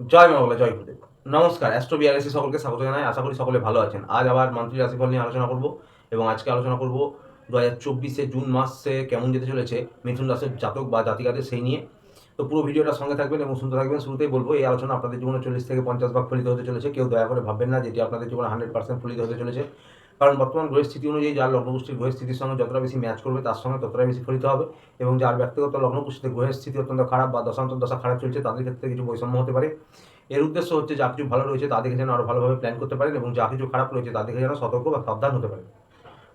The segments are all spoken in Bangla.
জয় মা জয় গুরুদেব। নমস্কার, অ্যাস্ট্রো বিআরএসি সকলকে স্বাগত জানাই। আশা করি সকলে ভালো আছেন। আজ আবার মান্থলি রাশিফল নিয়ে আলোচনা করব এবং আজকে আলোচনা করব দু হাজার চব্বিশে জুন মাসে কেমন যেতে চলেছে মিথুন রাশির জাতক বা জাতিকাদের সেই নিয়ে। তো পুরো ভিডিওটা সঙ্গে থাকবেন এবং শুনতে থাকবেন। শুরুতেই বলব, এই আলোচনা আপনাদের জীবনে চল্লিশ থেকে পঞ্চাশ ভাগ ফলিত হতে চলেছে। কেউ দয়া করে ভাববেন না, যেটি আপনাদের জীবনে হান্ড্রেড পার্সেন্ট ফলিত হতে চলেছে। কারণ বর্তমান গ্রহের স্থিতি অনুযায়ী যার লগ্নপুষ্টির গ্রহের স্থিতির সঙ্গে যতটা বেশি ম্যাচ করবে তার সঙ্গে ততটাই বেশি ফলিত হবে এবং যার ব্যক্তিগত লগ্নপুষ্টিতে গ্রহের স্থিতি অত্যন্ত খারাপ বা দশান্তর দশা খারাপ চলছে, তাদের ক্ষেত্রে কিছু বৈষম্য হতে পারে। এর উদ্দেশ্য হচ্ছে যা কিছু ভালো রয়েছে তাদেরকে যেন আরও ভালোভাবে প্ল্যান করতে পারেন এবং যা কিছু খারাপ রয়েছে তাদেরকে যেন সতর্ক বা সাবধান হতে পারে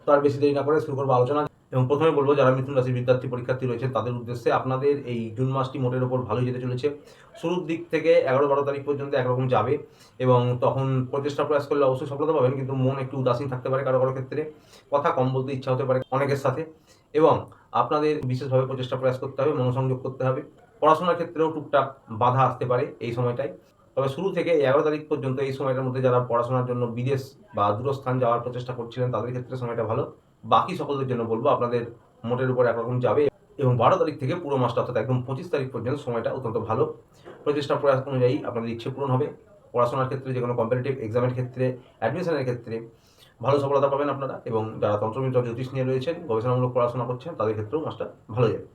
তো আর বেশি দেরি না করে শুরু করব আলোচনা। এবং প্রথমে বলব, যারা মিথুন রাশির বিদ্যার্থী, পরীক্ষার্থী রয়েছে তাদের উদ্দেশ্যে আপনাদের এই জুন মাসটি মোটের ওপর ভালোই যেতে চলেছে। শুরুর দিক থেকে এগারো বারো তারিখ পর্যন্ত একরকম যাবে এবং তখন প্রচেষ্টা প্রয়াস করলে অবশ্যই সফলতা পাবেন, কিন্তু মন একটু উদাসীন থাকতে পারে কারও কারও ক্ষেত্রে। কথা কম বলতে ইচ্ছা হতে পারে অনেকের সাথে। এবং আপনাদের বিশেষভাবে প্রচেষ্টা প্রয়াস করতে হবে, মনোসংযোগ করতে হবে। পড়াশোনার ক্ষেত্রেও টুকটাক বাধা আসতে পারে এই সময়টায়। তবে শুরু থেকে এগারো তারিখ পর্যন্ত এই সময়টার মধ্যে যারা পড়াশোনার জন্য বিদেশ বা দূরস্থান যাওয়ার প্রচেষ্টা করছিলেন, তাদের ক্ষেত্রে সময়টা ভালো। বাকি সকলদের জন্য বলব আপনাদের মোটের উপর একরকম যাবে এবং বারো তারিখ থেকে পুরো মাসটা অর্থাৎ একদম পঁচিশ তারিখ পর্যন্ত সময়টা অত্যন্ত ভালো। প্রচেষ্টা প্রয়াস অনুযায়ী আপনাদের ইচ্ছে পূরণ হবে। পড়াশোনার ক্ষেত্রে যে কোনো কম্পিটিটিভ এক্সামের ক্ষেত্রে অ্যাডমিশনের ক্ষেত্রে ভালো সফলতা পাবেন আপনারা এবং যারা তন্ত্রমিত্র জ্যোতিষ নিয়ে রয়েছেন, গবেষণামূলক পড়াশোনা করছেন, তাদের ক্ষেত্রেও মাসটা ভালো যাবে।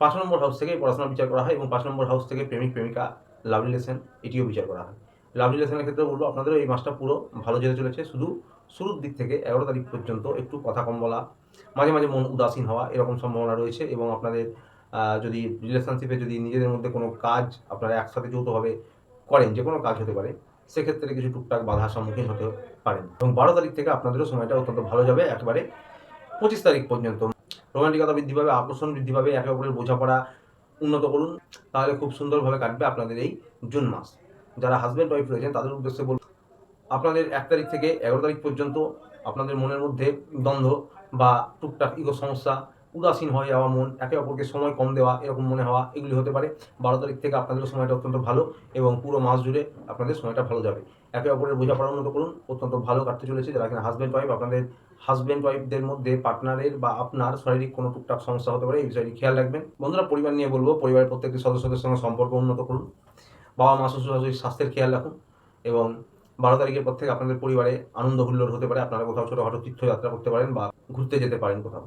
পাঁচ নম্বর হাউস থেকে পড়াশোনা বিচার করা হয় এবং পাঁচ নম্বর হাউস থেকে প্রেমিক, প্রেমিকা লাভ রিলেশন এটিও বিচার করা হয়। লাভ রিলেশনের ক্ষেত্রে বলব, আপনাদেরও এই মাসটা পুরো ভালো যেতে চলেছে। শুধু শুরুর দিক থেকে এগারো তারিখ পর্যন্ত একটু কথা কম বলা, মাঝে মাঝে মন উদাসীন হওয়া এরকম সম্ভাবনা রয়েছে এবং আপনাদের যদি রিলেশনশিপে যদি নিজেদের মধ্যে কোনো কাজ আপনারা একসাথে যৌথভাবে করেন, যে কোনো কাজ হতে পারে, সেক্ষেত্রে কিছু টুকটাক বাধার সম্মুখীন হতে পারেন। এবং বারো তারিখ থেকে আপনাদেরও সময়টা অত্যন্ত ভালো যাবে, একেবারে পঁচিশ তারিখ পর্যন্ত। রোমান্টিকতা বৃদ্ধি পাবে, আকর্ষণ বৃদ্ধি পাবে, একে অপরের বোঝাপড়া উন্নত করুন। তাহলে খুব সুন্দরভাবে কাটবে আপনাদের এই জুন মাস। যারা হাজব্যান্ড ওয়াইফ রয়েছেন, তাদের উদ্দেশ্যে বল আপনাদের এক তারিখ থেকে এগারো তারিখ পর্যন্ত আপনাদের মনের মধ্যে দ্বন্দ্ব বা টুকটাক ইগো সমস্যা, উদাসীন হয়ে যাওয়া মন, একে অপরকে সময় কম দেওয়া, এরকম মনে হওয়া, এগুলি হতে পারে। বারো তারিখ থেকে আপনাদের সময়টা অত্যন্ত ভালো এবং পুরো মাস জুড়ে আপনাদের সময়টা ভালো যাবে। একে অপরের বোঝাপড়া উন্নত করুন, অত্যন্ত ভালো কাটতে চলেছে। যারা কিনা হাজব্যান্ড ওয়াইফ আপনাদের হাজব্যান্ড ওয়াইফদের মধ্যে পার্টনারের বা আপনার শারীরিক কোনো টুকটাক সমস্যা হতে পারে, এই বিষয়টি খেয়াল রাখবেন। বন্ধুরা, পরিবার নিয়ে বলব, পরিবারের প্রত্যেকটি সদস্যদের সঙ্গে সম্পর্ক উন্নত করুন। বাবা মা শ্বশুর শাশুড়ির স্বাস্থ্যের খেয়াল রাখুন এবং বারো তারিখের পর থেকে আপনাদের পরিবারে আনন্দ হুল্লোড় হতে পারে। আপনারা কোথাও ছোটো ছোটোখাটো তীর্থযাত্রা করতে পারেন বা ঘুরতে যেতে পারেন কোথাও।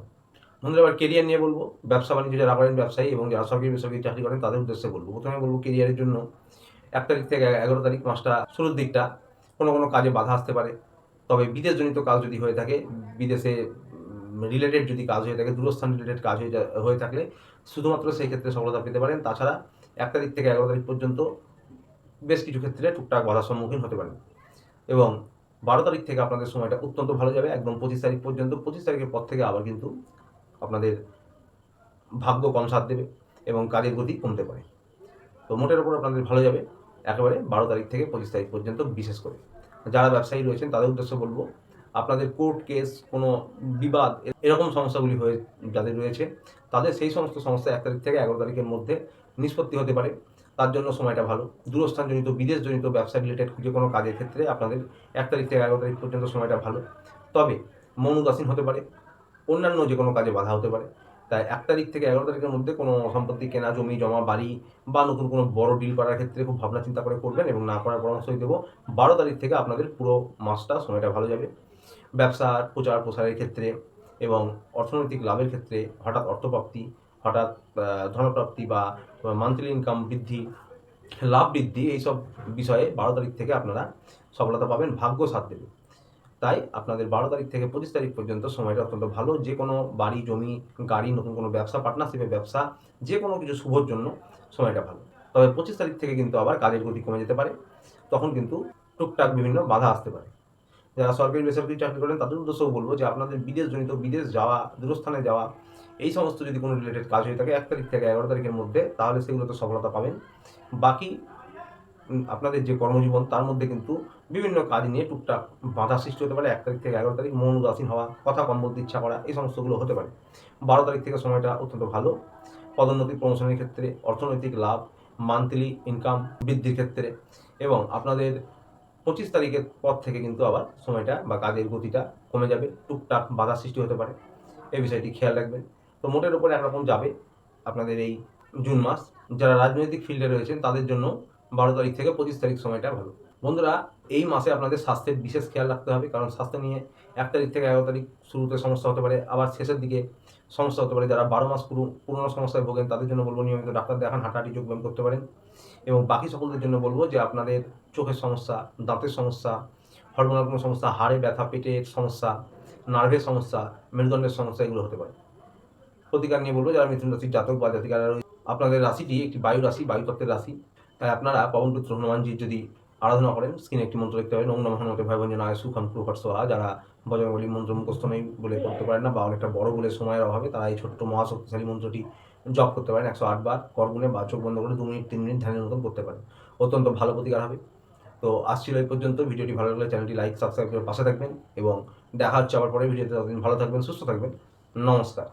বন্ধুরা, এবার কেরিয়ার নিয়ে বলব। ব্যবসা বাণিজ্য যারা করেন, ব্যবসায়ী এবং যারা সরকারি বেসরকারি চাকরি করেন, তাদের উদ্দেশ্যে বলব। প্রথমে বলব কেরিয়ারের জন্য এক তারিখ থেকে এগারো তারিখ মাসটা শুরুর দিকটা। কোনো কোনো কাজে বাধা আসতে পারে। তবে বিদেশজনিত কাজ যদি হয়ে থাকে, বিদেশে রিলেটেড যদি কাজ হয়ে থাকে, দূরস্থান রিলেটেড কাজ হয়ে হয়ে থাকলে শুধুমাত্র সেই ক্ষেত্রে সফলতা পেতে পারেন। তাছাড়া এক তারিখ থেকে এগারো তারিখ পর্যন্ত বেশ কিছু ক্ষেত্রে টুকটাক বাধার সম্মুখীন হতে পারেন। এবং বারো তারিখ থেকে আপনাদের সময়টা অত্যন্ত ভালো যাবে, একদম পঁচিশ তারিখ পর্যন্ত, পঁচিশ তারিখের পর থেকে আবার কিন্তু আপনাদের ভাগ্য কম সাথ দেবে এবং কাজের গতি কমতে পারে। তো মোটের ওপর আপনাদের ভালো যাবে, একেবারে বারো তারিখ থেকে পঁচিশ তারিখ পর্যন্ত বিশেষ করে। যারা ব্যবসায়ী রয়েছেন, তাদের উদ্দেশ্যে বলব, আপনাদের কোর্ট কেস, কোনো বিবাদ, এরকম সমস্যাগুলি হয়ে যাদের রয়েছে, তাদের সেই সমস্ত সমস্যা এক তারিখ থেকে এগারো তারিখের মধ্যে নিষ্পত্তি হতে পারে। তার জন্য সময়টা ভালো। দূরস্থানজনিত বিদেশজনিত ব্যবসা রিলেটেড যে কোনো কাজের ক্ষেত্রে আপনাদের এক তারিখ থেকে এগারো তারিখ পর্যন্ত সময়টা ভালো। তবে মন উদাসীন হতে পারে, অন্যান্য যে কোনো কাজে বাধা হতে পারে। তাই এক তারিখ থেকে এগারো তারিখের মধ্যে কোনো সম্পত্তি কেনা, জমি, জমা, বাড়ি বা নতুন কোনো বড় ডিল করার ক্ষেত্রে খুব ভাবনা চিন্তা করে করবেন এবং না করার পরামর্শই দেবো, বারো তারিখ থেকে আপনাদের পুরো মাসটা সময়টা ভালো যাবে। ব্যবসার প্রচার প্রসারের ক্ষেত্রে এবং অর্থনৈতিক লাভের ক্ষেত্রে হঠাৎ অর্থপ্রাপ্তি হঠাৎ ধনপ্রাপ্তি বা মান্থলি ইনকাম বৃদ্ধি, লাভ বৃদ্ধি এইসব বিষয়ে বারো তারিখ থেকে আপনারা সফলতা পাবেন, ভাগ্য সাথ দেবে। তাই আপনাদের বারো তারিখ থেকে পঁচিশ তারিখ পর্যন্ত সময়টা অত্যন্ত ভালো। যে কোনো বাড়ি, জমি, গাড়ি, নতুন কোনো ব্যবসা পার্টনারশিপের ব্যবসা, যে কোনো কিছু শুভর জন্য সময়টা ভালো। তবে পঁচিশ তারিখ থেকে কিন্তু আবার কাজের গতি কমে যেতে পারে। তখন কিন্তু টুকটাক বিভিন্ন বাধা আসতে পারে। যারা সরকারি বেসরকারি চাকরি করেন, তাদের উদ্দেশ্যেও বলব যে আপনাদের বিদেশজনিত বিদেশ যাওয়া, দূরস্থানে যাওয়া এই সমস্ত যদি কোনো রিলেটেড কাজ হয়ে থাকে, এক তারিখ থেকে এগারো তারিখের মধ্যে, তাহলে সেগুলোতে সফলতা পাবেন। বাকি আপনাদের যে কর্মজীবন, তার মধ্যে কিন্তু বিভিন্ন কাজ নিয়ে টুকটাক বাধা সৃষ্টি হতে পারে। এক তারিখ থেকে এগারো তারিখ, মন উদাসীন হওয়া, কথা কম বলতে ইচ্ছা করা, এই সমস্তগুলো হতে পারে। বারো তারিখ থেকে সময়টা অত্যন্ত ভালো। পদোন্নতি, প্রমোশনের ক্ষেত্রে অর্থনৈতিক লাভ, মান্থলি ইনকাম বৃদ্ধির ক্ষেত্রে এবং আপনাদের পঁচিশ তারিখের পর থেকে কিন্তু আবার সময়টা বা কাজের গতিটা কমে যাবে। টুকটাক বাধা সৃষ্টি হতে পারে। এই বিষয়টি খেয়াল রাখবেন। তো মোটের উপর একরকম যাবে আপনাদের এই জুন মাস। যারা রাজনৈতিক ফিল্ডে রয়েছেন, তাদের জন্য বারো তারিখ থেকে পঁচিশ তারিখ সময়টা ভালো। বন্ধুরা, এই মাসে আপনাদের স্বাস্থ্যের বিশেষ খেয়াল রাখতে হবে, কারণ স্বাস্থ্য নিয়ে এক তারিখ থেকে এগারো তারিখ শুরুতে সমস্যা হতে পারে, আবার শেষের দিকে সমস্যা হতে পারে। যারা বারো মাস পুরো, পুরোনো সমস্যায় ভোগেন, তাদের জন্য বলব নিয়মিত ডাক্তার দেখান, হাঁটাহাঁটি যোগব্যায়াম করতে পারেন। এবং বাকি সকলদের জন্য বলব যে, আপনাদের চোখের সমস্যা, দাঁতের সমস্যা, হরমোনাল কোনো সমস্যা, হাড়ে ব্যথা, পেটের সমস্যা, নার্ভের সমস্যা, মেরুদণ্ডের সমস্যা, এগুলো হতে পারে। প্রতিকার নিয়ে বলব যারা মিথুন রাশির জাতক বা জাতিকারা রয়েছে, আপনাদের রাশিটি একটি বায়ু রাশি বায়ু তত্ত্বের রাশি। তাই আপনারা পবনপুত্র হনুমানজির যদি আরাধনা করেন স্ক্রিনে একটি মন্ত্র দেখতে পাবেন ওম নমঃ হনুমতে ভাই ভঞ্জন আয় সুখান কুরুকট সোহা। যারা বজরঙ্গলী মন্ত্র মুখস্থ নেই বলে করতে পারেন না বা অনেকটা বড় বলে সময়ের অভাবে তারা এই ছোট্ট মহাশক্তিশালী মন্ত্রটি জপ করতে পারেন। একশো আটবার করগুনে বা চোখ বন্ধ করে দু মিনিট তিন মিনিট ধ্যানের মতন করতে পারেন। অত্যন্ত ভালো প্রতিকার হবে। তো আসছিল এই পর্যন্ত। ভিডিওটি ভালো লাগলে চ্যানেলটি লাইক সাবস্ক্রাইব করে পাশে থাকবেন এবং দেখা হচ্ছে আবার পরে ভিডিওতে। ততদিন ভালো থাকবেন সুস্থ থাকবেন। নমস্কার।